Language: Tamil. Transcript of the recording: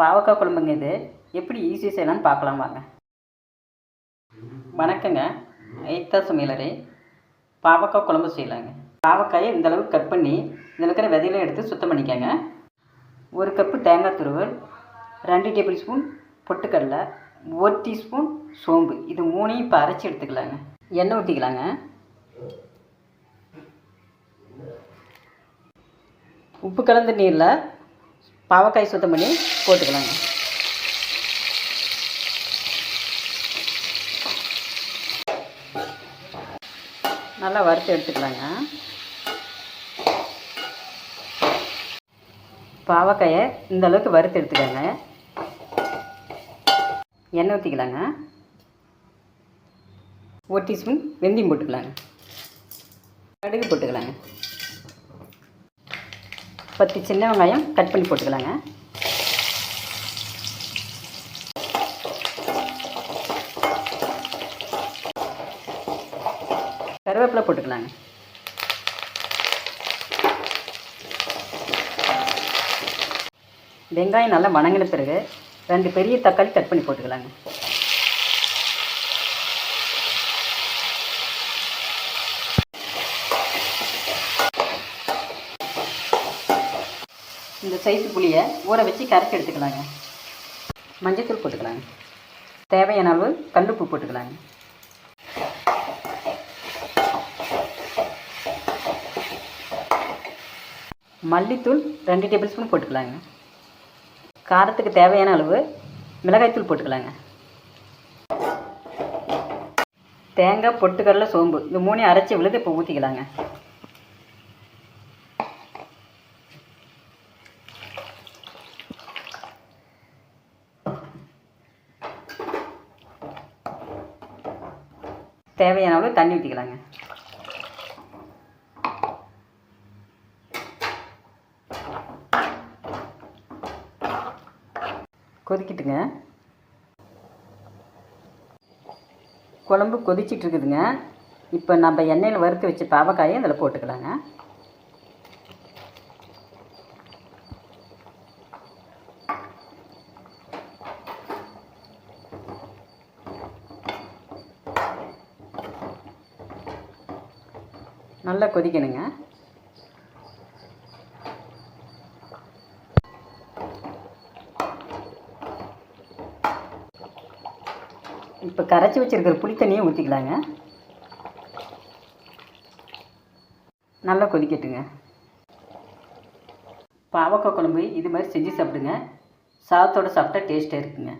பாவக்காய் குழம்புங்க இது. எப்படி ஈஸி செய்யலாம்னு பார்க்கலாம் வாங்க. வணக்கங்க. ஐத்தா சமையலரே பாவக்காய் குழம்பு செய்யலாங்க. பாவக்காயை இந்தளவுக்கு கட் பண்ணி இதில் இருக்கிற விதையெல்லாம் எடுத்து சுத்தம் பண்ணிக்கோங்க. ஒரு கப்பு தேங்காய் துருவல் ரெண்டு டேபிள் ஸ்பூன் பொட்டுக்கடலை ஒரு டீஸ்பூன் சோம்பு. இது மூணையும் இப்போ அரைச்சி எடுத்துக்கலாங்க. எண்ணெய் ஊற்றிக்கலாங்க உப்பு கலந்த நீரில் பாவக்காய் சுத்தம் பண்ணி போட்டுக்கலாங்க. நல்லா வறுத்து எடுத்துக்கலாங்க. பாவக்காயை இந்த அளவுக்கு வறுத்து எடுத்துக்கோங்க. எண்ணெய் ஊற்றிக்கலாங்க ஒரு டீஸ்பூன் வெந்தயம் போட்டுக்கலாங்க. கடுகு போட்டுக்கலாங்க. பத்து சின்ன வெங்காயம் கட் பண்ணி போட்டுக்கலாங்க. கருவேப்பிலை போட்டுக்கலாங்க. வெங்காயம் நல்லா வணங்கின பிறகு ரெண்டு பெரிய தக்காளி கட் பண்ணி போட்டுக்கலாங்க. இந்த சைஸ் புளியை ஊற வச்சு கரைச்சி எடுத்துக்கலாங்க. மஞ்சத்தூள் போட்டுக்கலாங்க. தேவையான அளவு கல்லுப்பு போட்டுக்கலாங்க. மல்லித்தூள் ரெண்டு டேபிள் ஸ்பூன் போட்டுக்கலாங்க. காரத்துக்கு தேவையான அளவு மிளகாய்த்தூள் போட்டுக்கலாங்க. தேங்காய் பொட்டுக்கடலை சோம்பு இந்த மூணையும் அரைச்சி விழுது இப்போ ஊற்றிக்கலாங்க தேவையான அளவு தண்ணி ஊற்றிக்கலாங்க கொதிக்கிட்டுங்க. குழம்பு கொதிச்சிட்ருக்குதுங்க இப்போ நம்ம எண்ணெயில் வறுத்து வச்ச பாவக்காயை அதில் போட்டுக்கலாங்க. நல்லா கொதிக்கணுங்க. இப்போ கரைச்சி வச்சிருக்கிற புளி தண்ணியை ஊற்றிக்கலாங்க நல்லா கொதிக்கட்டுங்க. பாவக்காய் குழம்பு இது மாதிரி செஞ்சு சாப்பிடுங்க. சாதத்தோட சாப்பிட்டா டேஸ்ட்டாக இருக்குங்க.